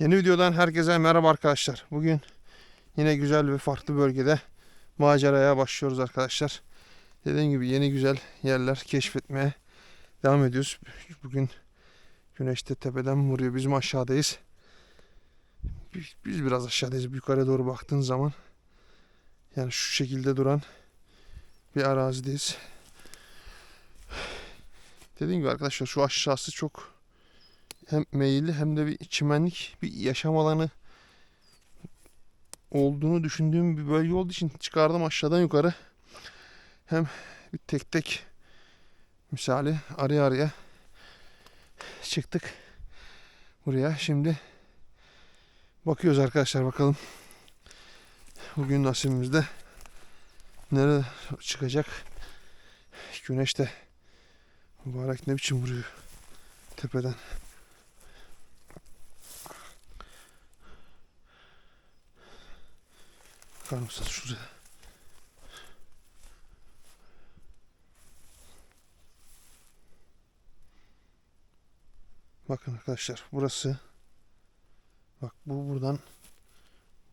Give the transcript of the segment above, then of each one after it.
Yeni videodan herkese merhaba arkadaşlar. Bugün yine güzel ve farklı bölgede maceraya başlıyoruz arkadaşlar. Dediğim gibi yeni güzel yerler keşfetmeye devam ediyoruz. Bugün güneş de tepeden vuruyor. Bizim aşağıdayız. Biz, biraz aşağıdayız. Yukarı doğru baktığın zaman yani şu şekilde duran bir arazideyiz. Dediğim gibi arkadaşlar şu aşağısı çok hem meyilli hem de bir çimenlik bir yaşam alanı olduğunu düşündüğüm bir bölge olduğu için çıkardım aşağıdan yukarı. Hem bir tek tek misali araya araya çıktık buraya. Şimdi bakıyoruz arkadaşlar bakalım bugün nasibimizde nereye çıkacak. Güneş de mübarek ne biçim vuruyor tepeden. Mısınız şuraya? Bakın arkadaşlar burası. Bak bu buradan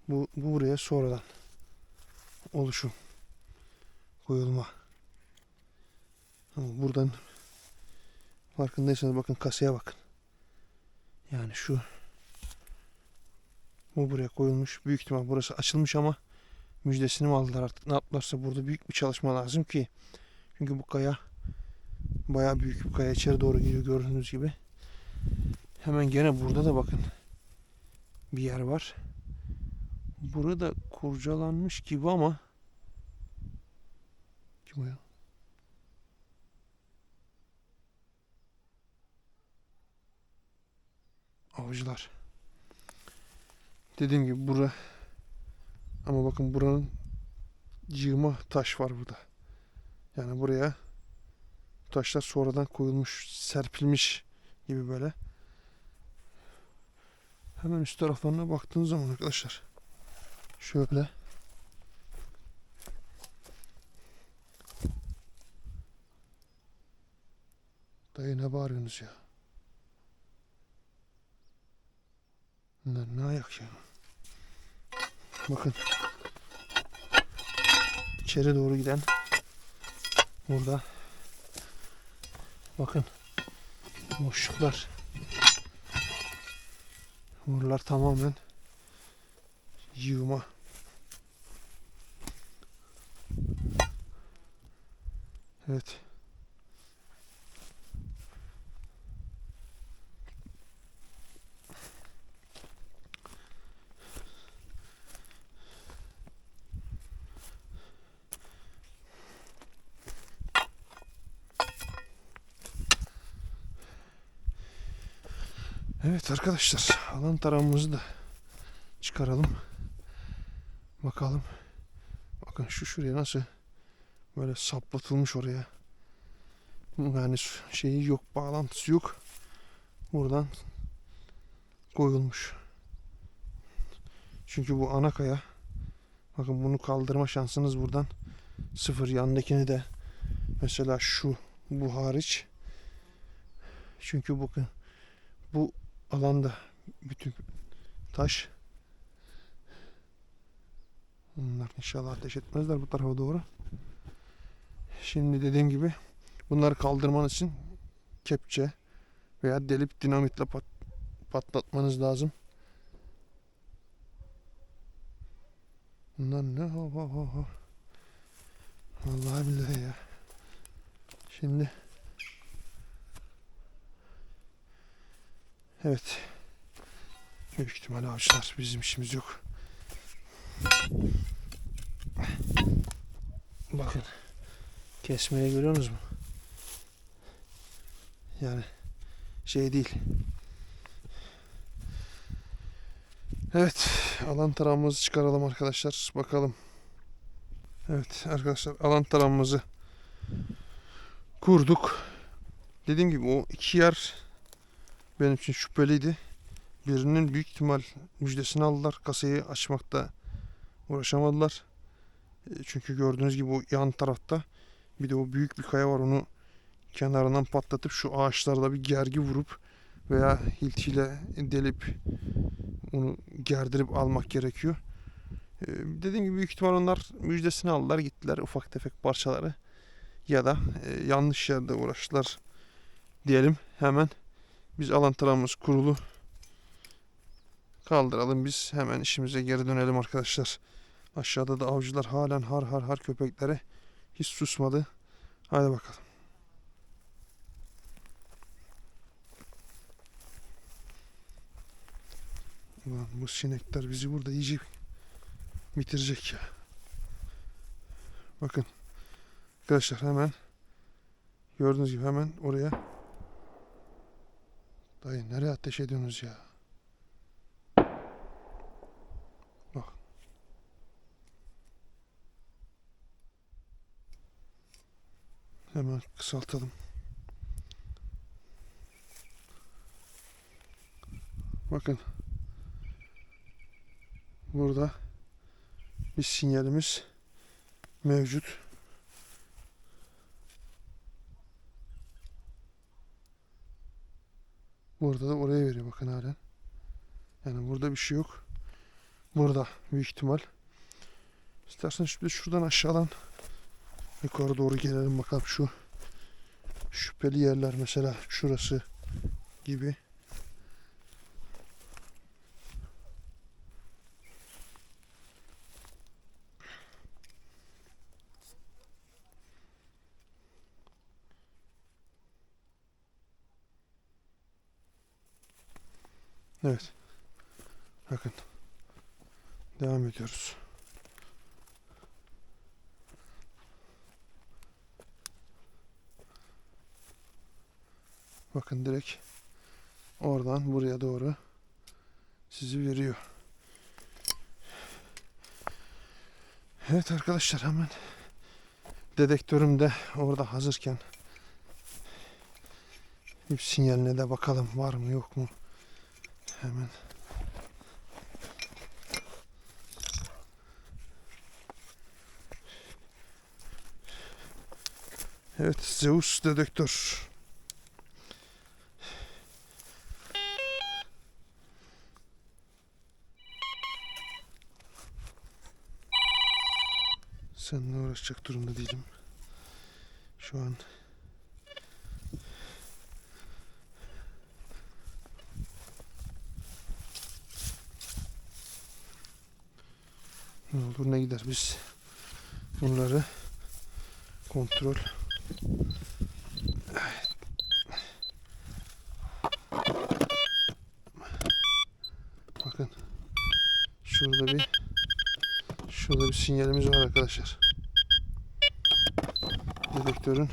bu, bu buraya sonradan oluşum koyulma. Ama buradan farkındaysanız bakın kasaya bakın. Yani şu bu buraya koyulmuş. Büyük ihtimal burası açılmış ama müjdesini mi aldılar artık ne yaptılarsa burada büyük bir çalışma lazım ki çünkü bu kaya bayağı büyük bir kaya içeri doğru gidiyor gördüğünüz gibi hemen gene burada da bakın bir yer var burada kurcalanmış gibi ama kim o ya? Avcılar. Dediğim gibi bura ama bakın buranın yığma taş var burada. Yani buraya taşlar sonradan koyulmuş, serpilmiş gibi böyle. Hemen üst taraflarına baktığınız zaman arkadaşlar şöyle Dayı ne bağırıyorsunuz ya? Bunlar ne ayak ya? Bakın. İçeri doğru giden. Burada. Bakın. Boşluklar. Buralar tamamen yığma. Evet Evet arkadaşlar alan taramımızı da çıkaralım. Bakalım. Bakın şu şuraya nasıl böyle saplatılmış oraya. Yani şeyi yok bağlantısı yok. Buradan koyulmuş. Çünkü bu ana kaya. Bakın bunu kaldırma şansınız buradan sıfır. Yandakini de mesela şu bu hariç. Çünkü bakın bu alanda bütün taş. Bunlar inşallah ateş etmezler bu tarafa doğru. Şimdi dediğim gibi bunları kaldırman için kepçe veya delip dinamitle pat, patlatmanız lazım. Bunlar ne? Ho, ho, ho. Vallahi billahi ya. Şimdi Evet. Büyük ihtimalle avcılar. Bizim işimiz yok. Bakın. Kesmeye görüyorsunuz mu? Yani şey değil. Evet. Alan taramımızı çıkaralım arkadaşlar. Bakalım. Evet arkadaşlar alan taramımızı kurduk. Dediğim gibi o iki yer benim için şüpheliydi. Birinin büyük ihtimal müjdesini aldılar. Kasayı açmakta uğraşamadılar. E, Çünkü gördüğünüz gibi o yan tarafta bir de o büyük bir kaya var. Onu kenarından patlatıp şu ağaçlarda bir gergi vurup veya hiltiyle delip onu gerdirip almak gerekiyor. Ee, dediğim gibi büyük ihtimal onlar müjdesini aldılar gittiler ufak tefek parçaları ya da e, yanlış yerde uğraştılar diyelim hemen biz alantıramız kurulu kaldıralım biz hemen işimize geri dönelim arkadaşlar. Aşağıda da avcılar halen har har har köpeklere hiç susmadı. Hadi bakalım. Ulan bu sinekler bizi burada iyice bitirecek ya. Bakın. Arkadaşlar hemen gördüğünüz gibi hemen oraya Dayı nereye ateş ediyorsunuz ya? Bak. Hemen kısaltalım. Bakın. Burada bir sinyalimiz mevcut. Burada da oraya veriyor bakın halen. Yani burada bir şey yok. Burada büyük ihtimal. İstersen şimdi şuradan aşağıdan yukarı doğru gelelim bakalım şu şüpheli yerler mesela şurası gibi. Evet. Bakın. Devam ediyoruz. Bakın direkt oradan buraya doğru sizi veriyor. Evet arkadaşlar hemen dedektörüm de orada hazırken bir sinyaline de bakalım var mı yok mu. Hemen. Evet Zeus dedektör. Seninle uğraşacak durumda değilim. Şu an ne olur ne gider biz bunları kontrol. Bakın şurada bir şurada bir sinyalimiz var arkadaşlar. Dedektörün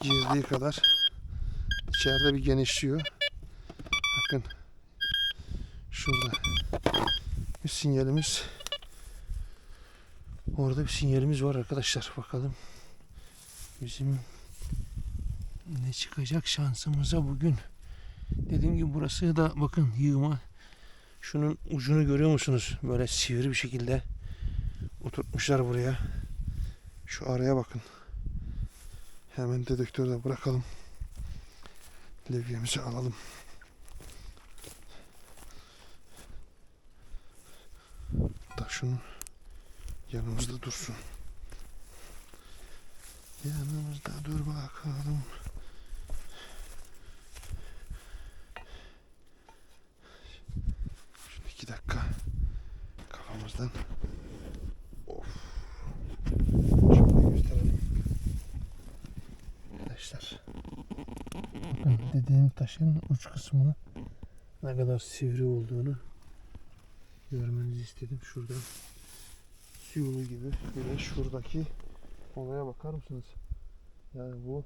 girdiği kadar içeride bir genişliyor. Bakın şurada sinyalimiz. Orada bir sinyalimiz var arkadaşlar bakalım. Bizim ne çıkacak şansımıza bugün? Dediğim gibi burası da bakın yığma. Şunun ucunu görüyor musunuz? Böyle sivri bir şekilde oturtmuşlar buraya. Şu araya bakın. Hemen dedektörde bırakalım. Levyemizi alalım da şunu yanımızda dursun. Yanımızda dur bakalım. Şunu iki dakika kafamızdan. Of. Şöyle gösterelim. Arkadaşlar. Bakın dediğim taşın uç kısmı ne kadar sivri olduğunu görmenizi istedim. Şurada su yolu gibi bir de şuradaki olaya bakar mısınız? Yani bu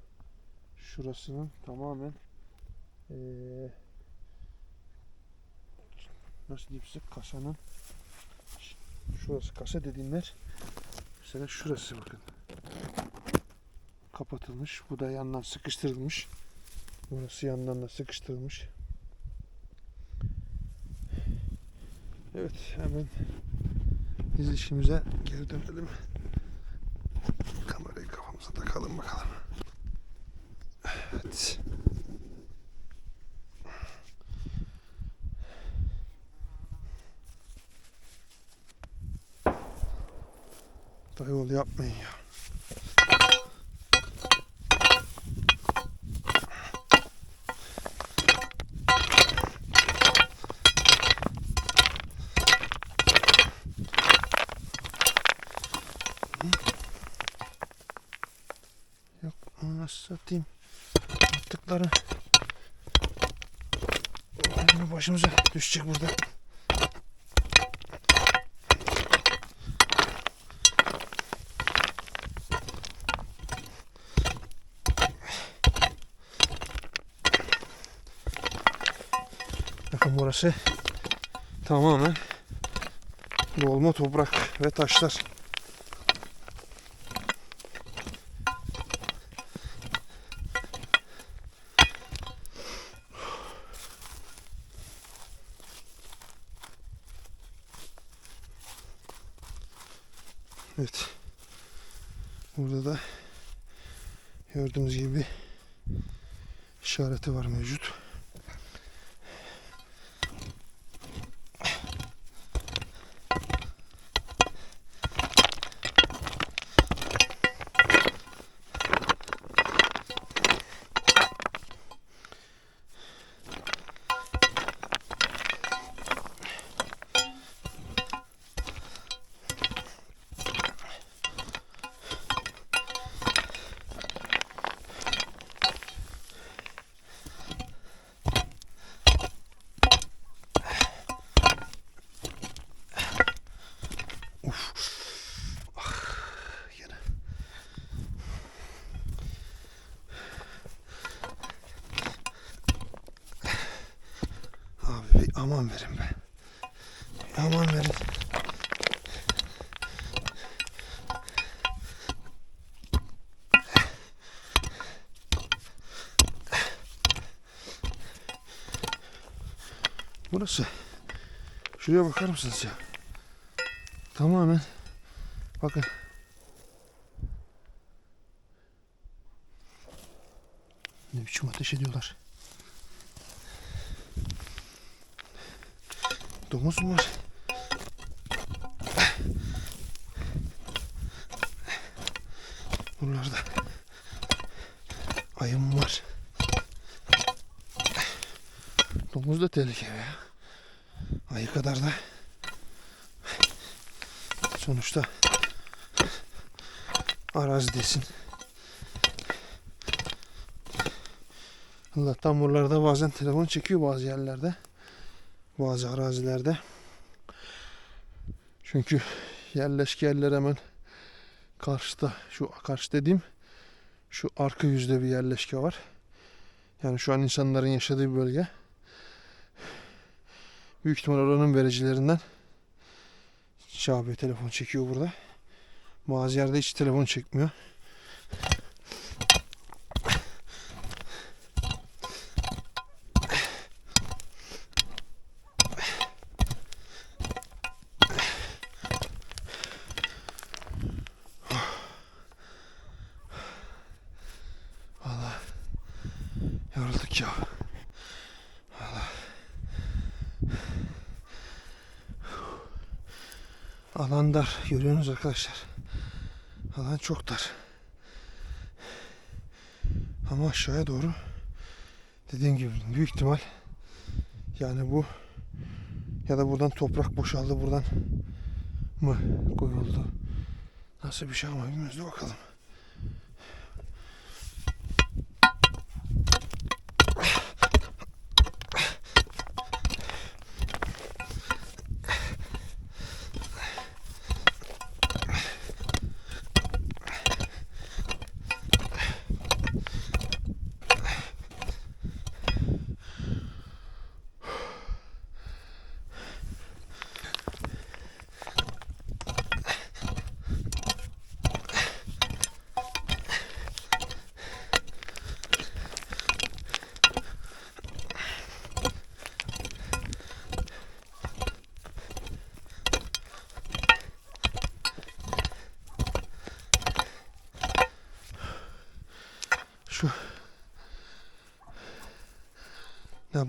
şurasının tamamen eee nasıl diyeyim size kasanın şurası kasa dediğim yer mesela şurası bakın kapatılmış bu da yandan sıkıştırılmış burası yandan da sıkıştırılmış Evet hemen dizilişimize geri dönelim. Kamerayı kafamıza takalım bakalım. Evet. Dayı yol yapmayın ya. Nasıl satayım? Attıkları Şimdi başımıza düşecek burada. Bakın burası tamamen dolma toprak ve taşlar. Evet. Burada da gördüğünüz gibi işareti var mevcut. Burası. Şuraya bakar mısınız ya? Tamamen bakın Ne biçim ateş ediyorlar. Domuz mu var? Buralarda ayı mı var? Domuz da tehlikeli ya. Ayı kadar da sonuçta arazidesin. Allah'tan buralarda bazen telefon çekiyor bazı yerlerde. Bazı arazilerde. Çünkü yerleşke yerler hemen karşıda şu karşı dediğim şu arka yüzde bir yerleşke var. Yani şu an insanların yaşadığı bir bölge. Büyük ihtimal oranın vericilerinden Şabi telefon çekiyor burada. Bazı yerde hiç telefon çekmiyor. Vallahi yorulduk ya. Alan dar. Görüyorsunuz arkadaşlar. Alan çok dar. Ama aşağıya doğru dediğim gibi büyük ihtimal yani bu ya da buradan toprak boşaldı buradan mı koyuldu? Nasıl bir şey ama bilmiyoruz. Bakalım.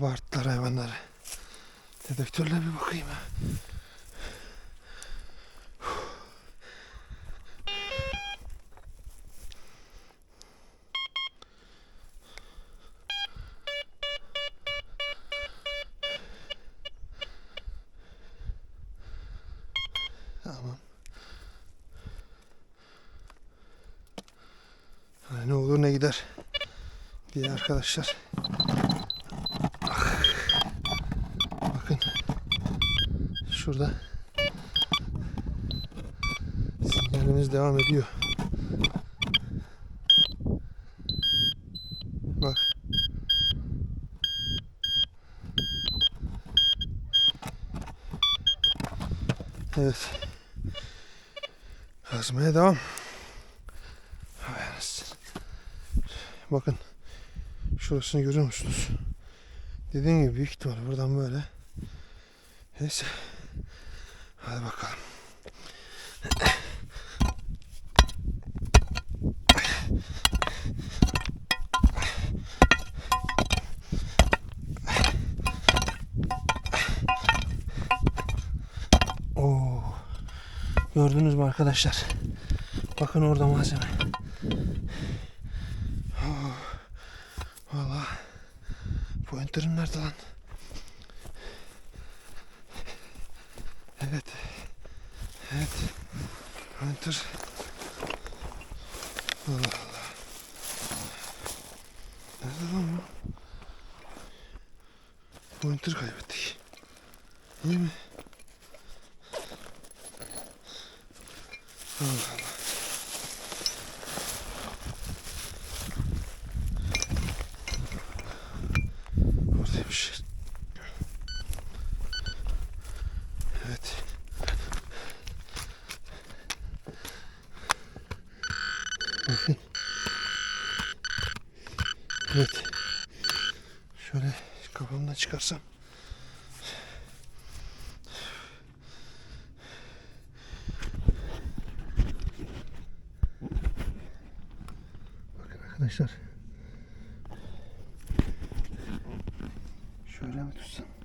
bayağı bağırttılar hayvanları. Dedektörle bir bakayım. Tamam. Ne olur ne gider diye arkadaşlar. Şurada. Sinyalimiz devam ediyor. Bak. Evet. Kazmaya devam. Bakın. Şurasını görüyor musunuz? Dediğim gibi büyük ihtimal buradan böyle. Neyse. Hadi bakalım. Oo. Gördünüz mü arkadaşlar? Bakın orada malzeme. Oh. Valla. Pointer'ım nerede lan? Evet. Evet. Pointer. Allah Allah. Nerede lan bu? Pointer kaybettik. İyi mi? Allah Allah. Oradaymış. Evet. Bakın. Evet. Şöyle kafamdan çıkarsam. Bakın arkadaşlar. Şöyle mi tutsam?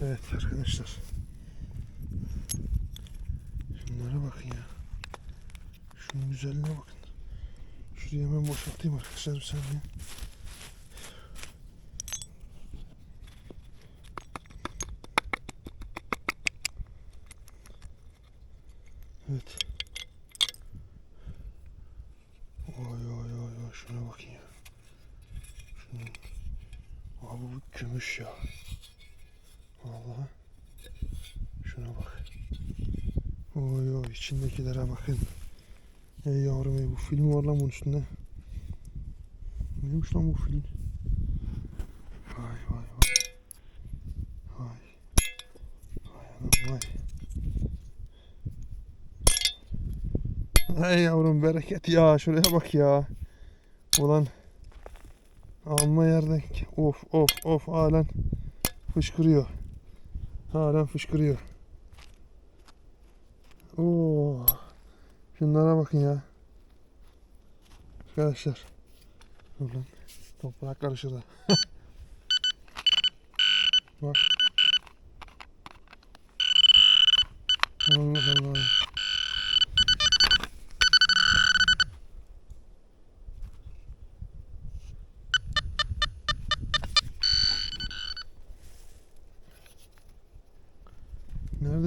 Evet arkadaşlar. Şunlara bakın ya. Şunun güzelliğine bakın. Şurayı hemen boşaltayım arkadaşlar bir saniye. Evet. Oy oy oy oy şuna bakın ya. Şuna. Abi bu gümüş ya. Vallahi. Şuna bak. Oy oy içindekilere bakın. Ey yavrum ey bu film var lan bunun üstünde. Neymiş lan bu film? Vay vay vay. Vay. Vay anam vay. Ey yavrum bereket ya şuraya bak ya. Ulan alma yerde of of of halen fışkırıyor. Halen fışkırıyor. Oo. Şunlara bakın ya. Arkadaşlar. Dur lan. Toprak karışır da. Bak. Allah Allah.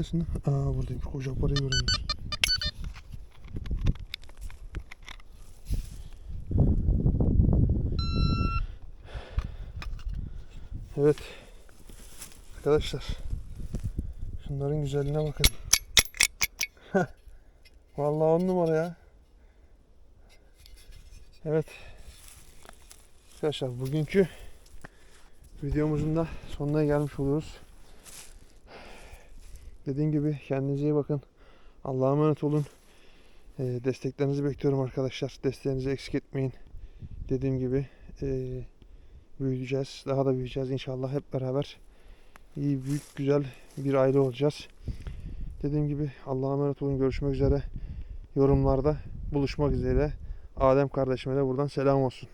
Neredesin? Aa buradayım. Koca parayı görüyoruz. Evet. Arkadaşlar. Şunların güzelliğine bakın. Vallahi on numara ya. Evet. Arkadaşlar bugünkü videomuzun da sonuna gelmiş oluyoruz. Dediğim gibi kendinize iyi bakın. Allah'a emanet olun. Ee, desteklerinizi bekliyorum arkadaşlar. Desteğinizi eksik etmeyin. Dediğim gibi ee, büyüyeceğiz. Daha da büyüyeceğiz inşallah hep beraber. iyi, büyük, güzel bir aile olacağız. Dediğim gibi Allah'a emanet olun. Görüşmek üzere. Yorumlarda buluşmak üzere. Adem kardeşime de buradan selam olsun.